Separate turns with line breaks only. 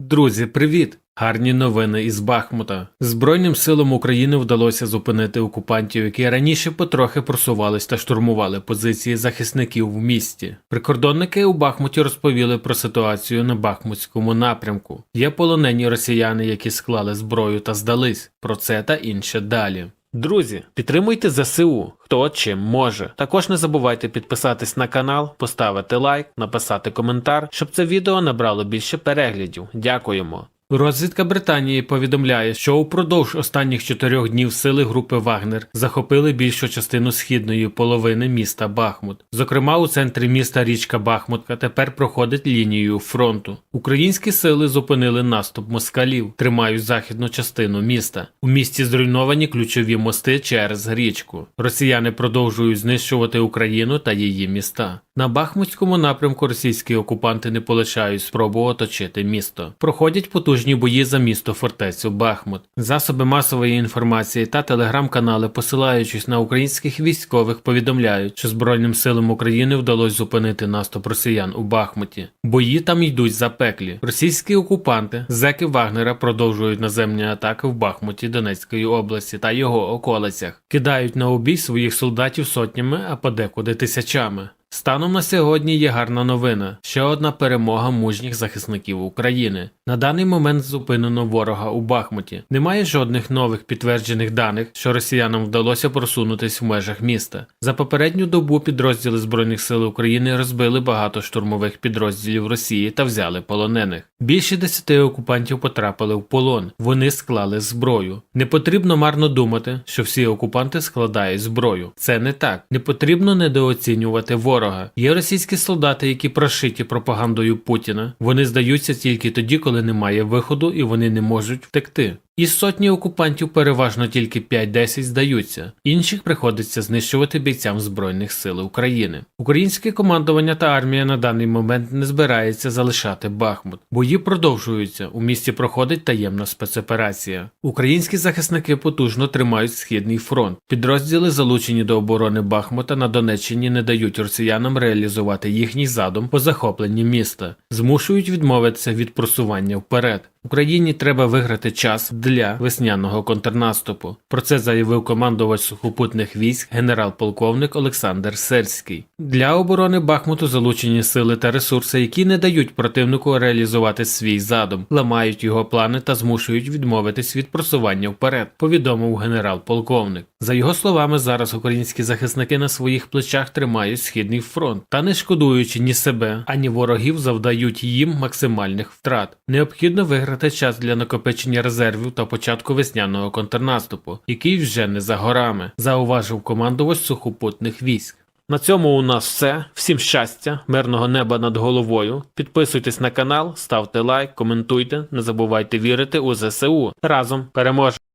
Друзі, привіт! Гарні новини із Бахмута. Збройним силам України вдалося зупинити окупантів, які раніше потрохи просувались та штурмували позиції захисників в місті. Прикордонники у Бахмуті розповіли про ситуацію на Бахмутському напрямку. Є полонені росіяни, які склали зброю та здались. Про це та інше далі. Друзі, підтримуйте ЗСУ, хто чим може. Також не забувайте підписатись на канал, поставити лайк, написати коментар, щоб це відео набрало більше переглядів. Дякуємо. Розвідка Британії повідомляє, що упродовж останніх чотирьох днів сили групи Вагнер захопили більшу частину східної половини міста Бахмут. Зокрема, у центрі міста річка Бахмутка тепер проходить лінію фронту. Українські сили зупинили наступ москалів, тримають західну частину міста. У місті зруйновані ключові мости через річку. Росіяни продовжують знищувати Україну та її міста. На Бахмутському напрямку російські окупанти не полишають спробу оточити місто. Проходять потужні бої за місто фортецю Бахмут. Засоби масової інформації та телеграм-канали, посилаючись на українських військових, повідомляють, що Збройним силам України вдалося зупинити наступ росіян у Бахмуті. Бої там йдуть запеклі. Російські окупанти, зеки Вагнера продовжують наземні атаки в Бахмуті Донецької області та його околицях, кидають на обій своїх солдатів сотнями, а подекуди тисячами. Станом на сьогодні є гарна новина. Ще одна перемога мужніх захисників України. На даний момент зупинено ворога у Бахмуті. Немає жодних нових підтверджених даних, що росіянам вдалося просунутись в межах міста. За попередню добу підрозділи Збройних сил України розбили багато штурмових підрозділів Росії та взяли полонених. Більше десяти окупантів потрапили в полон. Вони склали зброю. Не потрібно марно думати, що всі окупанти складають зброю. Це не так. Не потрібно недооцінювати ворога. Є російські солдати, які прошиті пропагандою Путіна. Вони здаються тільки тоді, коли немає виходу і вони не можуть втекти. Із сотні окупантів переважно тільки 5-10 здаються, інших приходиться знищувати бійцям Збройних сил України. Українське командування та армія на даний момент не збирається залишати Бахмут. Бої продовжуються. У місті проходить таємна спецоперація. Українські захисники потужно тримають східний фронт. Підрозділи, залучені до оборони Бахмута на Донеччині, не дають росіянам реалізувати їхній задум по захопленні міста, змушують відмовитися від просування вперед. Україні треба виграти час для весняного контрнаступу. Про це заявив командувач сухопутних військ генерал-полковник Олександр Сельський. Для оборони Бахмуту залучені сили та ресурси, які не дають противнику реалізувати свій задум, ламають його плани та змушують відмовитись від просування вперед. Повідомив генерал-полковник. За його словами, зараз українські захисники на своїх плечах тримають східний фронт та не шкодуючи ні себе, ані ворогів, завдають їм максимальних втрат. Необхідно виграти час для накопичення резервів та початку весняного контрнаступу, який вже не за горами, зауважив командувач сухопутних військ. На цьому у нас все. Всім щастя, мирного неба над головою. Підписуйтесь на канал, ставте лайк, коментуйте, не забувайте вірити у ЗСУ. Разом переможемо!